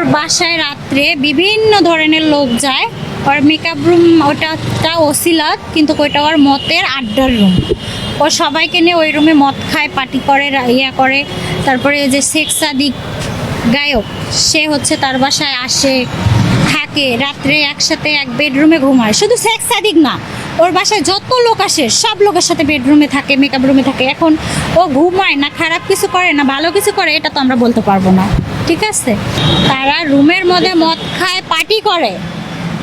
ওর বাসায় রাত্রে বিভিন্ন ধরনের লোক যায়। ওর মেকআপ রুম ওটা ওসিলাত কিন্তু ওইটা ওর মতের আড্ডার রুম ও সবাইকে নিয়ে ওই রুমে মদ খায় পার্টি করে ইয়া করে। তারপরে যে শেখ সাদিক গায়ক, সে হচ্ছে তার বাসায় আসে, থাকে, রাত্রে একসাথে এক বেডরুমে ঘুমায়। শুধু শেখ সাদিক না, ওর বাসায় যত লোক আসে, সব লোকের সাথে বেডরুমে থাকে মেকআপ রুমে থাকে। এখন ও ঘুমায় না, খারাপ কিছু করে না, ভালো কিছু করে, এটা তো আমরা বলতে পারব না। ঠিক আছে? তারা রুমের মধ্যে মদ খায়, পার্টি করে।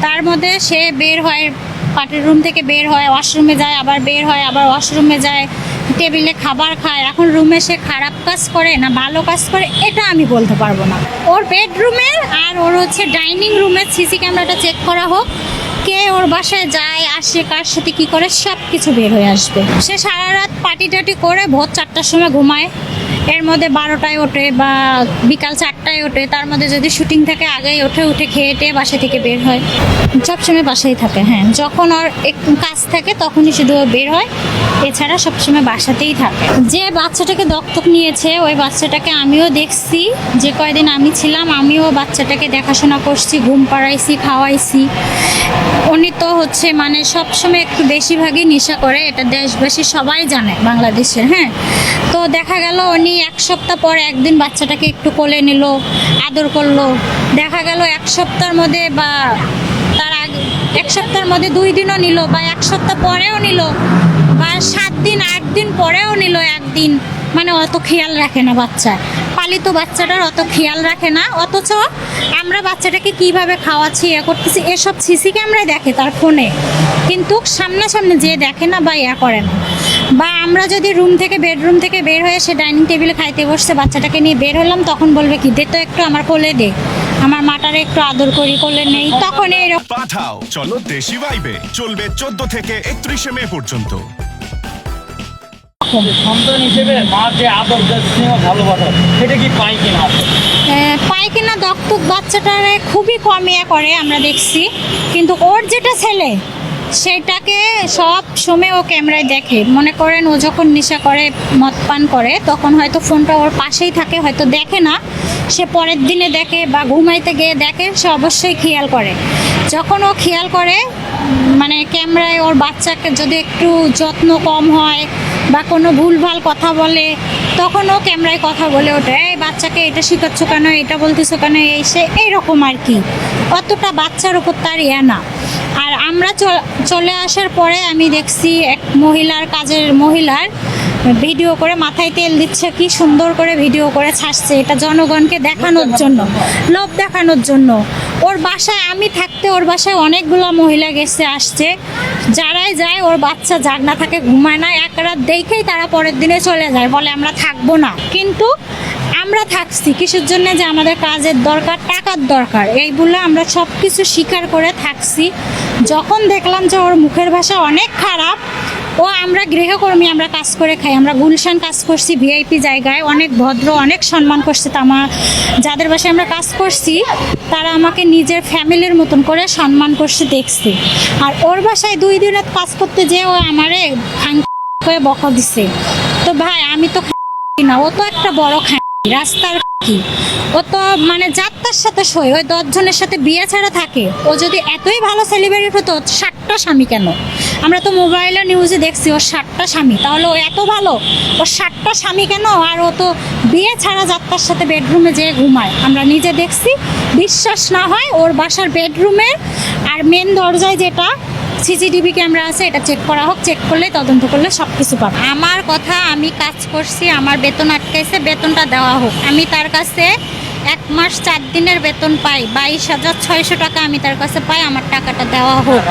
তার মধ্যে সে বের হয়, পার্টির রুম থেকে বের হয়, ওয়াশরুমে যায়, আবার বের হয়, আবার ওয়াশরুমে যায়, টেবিলে খাবার খায়। এখন রুমে সে খারাপ কাজ করে না ভালো কাজ করে, এটা আমি বলতে পারব না। ওর বেডরুমের আর ওর হচ্ছে ডাইনিং রুমের সিসি ক্যামেরাটা চেক করা হোক। কে ওর বাসায় যায়, আসে, কার সাথে কি করে সব কিছু বের হয়ে আসবে। সে সারা রাত পার্টি টাটি করে, ভোর চারটার সময় ঘুমায়। এর মধ্যে বারোটায় ওঠে বা বিকাল চারটায় ওঠে, তার মধ্যে যদি শুটিং থাকে আগেই ওঠে উঠে খেয়ে টেয়ে বাসা থেকে বের হয়। সবসময় বাসায় থাকে হ্যাঁ। যখন ওর একটু কাজ থাকে তখনই শুধু বের হয়, এছাড়া সবসময় বাসাতেই থাকে। যে বাচ্চাটাকে দত্তক নিয়েছে, ওই বাচ্চাটাকে আমিও দেখছি। যে কয়দিন আমি ছিলাম, আমিও বাচ্চাটাকে দেখাশোনা করছি, ঘুম পাড়াইছি, খাওয়াইছি। উনি তো হচ্ছে মানে সবসময় একটু বেশিরভাগই নেশা করে, এটা দেশবাসী সবাই জানে, বাংলাদেশের হ্যাঁ। তো দেখা গেল উনি এক সপ্তাহ পর একদিন বাচ্চাটাকে একটু কোলে নিল, আদর করল। দেখা গেল এক সপ্তাহের মধ্যে বা তার আগে, এক সপ্তাহের মধ্যে দুই দিনও নিল বা এক সপ্তাহ পরেও নিল বা সাত দিন, আট দিন পরেও নিল একদিন। মানে অত খেয়াল রাখে না বাচ্চা। পালিত বাচ্চাটার অত খেয়াল রাখে না। অথচ আমরা বাচ্চাটাকে কীভাবে খাওয়াচ্ছি ইয়ে করতেছি, এসব সিসি ক্যামেরায় দেখে তার ফোনে। কিন্তু সামনাসামনি যে দেখে না বা ইয়া করে না। বা আমরা যদি রুম থেকে বেডরুম থেকে বের হয়ে সে ডাইনিং টেবিলে খাইতে বসছে বাচ্চাটাকে নিয়ে বের হলাম তখন বলবে কি দে তো একটু আমার কোলে দে। আমার মাটারে একটু আদর করি কোলে নেই। তখন এইরকম পাঠাও চলো দেশি ভাইবে চলবে চোদ্দ থেকে একত্রিশে মে পর্যন্ত। সন্তান হিসেবে মার যে আদর স্নেহ ভালোবাসা সেটা কি পাই কিনা? পায়খানা দত্তক বাচ্চাটারে খুবই কম ইয়ে করে আমরা দেখছি। কিন্তু ওর যেটা ছেলে সেটাকে সব সময় ও ক্যামেরায় দেখে। মনে করেন ও যখন নেশা করে মদ পান করে, তখন হয়তো ফোনটা ওর পাশেই থাকে, হয়তো দেখে না। সে পরের দিনে দেখে বা ঘুমাইতে গিয়ে দেখে, সে অবশ্যই খেয়াল করে। যখন ও খেয়াল করে মানে ক্যামেরায় ওর বাচ্চাকে যদি একটু যত্ন কম হয় বা কোনো ভুলভাল কথা বলে, তখন ও ক্যামেরায় কথা বলে ওঠে, এই বাচ্চাকে এটা শেখাচ্ছ কেন? এটা বলতেছো কেন? এই সে, এইরকম আর কি। অতটা বাচ্চার উপর তার ইয়া না। আর আমরা চলে আসার পরে আমি দেখছি এক মহিলার কাজের মহিলার ভিডিও করে মাথায় তেল দিচ্ছে, কি সুন্দর করে ভিডিও করে ছাড়ছে এটা জনগণকে দেখানোর জন্য, লোভ দেখানোর জন্য। ওর বাসায় আমি থাকতে ওর বাসায় অনেকগুলো মহিলা গেছে, আসছে। যারাই যায়, ওর বাচ্চা জাগনা থাকে ঘুমায় না, এক রাত দেখেই তারা পরের দিনে চলে যায়, বলে আমরা থাকব না। কিন্তু আমরা থাকছি, কিসের জন্য যে আমাদের কাজের দরকার, টাকার দরকার? এইগুলো আমরা সব কিছু স্বীকার করে থাকছি। যখন দেখলাম যে ওর মুখের ভাষা অনেক খারাপ ও আমরা গৃহকর্মী, আমরা কাজ করে খাই, আমরা গুলশান কাজ করছি ভিআইপি জায়গায়, অনেক ভদ্র, অনেক সম্মান করছে তা আমার যাদের বাসায় আমরা কাজ করছি, তারা আমাকে নিজের ফ্যামিলির মতন করে সম্মান করছে, দেখছি। আর ওর বাসায় দুই দিনে কাজ করতে যেয়ে ও আমারে করে বকা দিছে। তো ভাই, আমি তো খাই না, ও তো একটা বড় খাই, রাস্তার কি ও তো মানে যাত্রার সাথে সই, ওই দশজনের সাথে বিয়ে ছাড়া থাকে। ও যদি এতই ভালো সেলিব্রিটি হতো ষাটটা স্বামী কেন? আমরা তো মোবাইলে নিউজে দেখছি, ওর ষাটটা স্বামী। তাহলে ও এত ভালো? ওর ষাটটা স্বামী কেন? আর ও তো বিয়ে ছাড়া যাত্রার সাথে বেডরুমে যেয়ে ঘুমায়। আমরা নিজে দেখছি, বিশ্বাস না হয় ওর বাসার বেডরুমের আর মেন দরজায় যেটা সিসিটিভি ক্যামেরা আছে, এটা চেক করা হোক চেক করলে তদন্ত করলে সব কিছু পাবে। আমার কথা আমি কাজ করছি, আমার বেতন আটকাইছে, বেতনটা দেওয়া হোক। আমি তার কাছে এক মাস চার দিনের বেতন পাই, বাইশ হাজার ছয়শো টাকা আমি তার কাছে পাই, আমার টাকাটা দেওয়া হোক।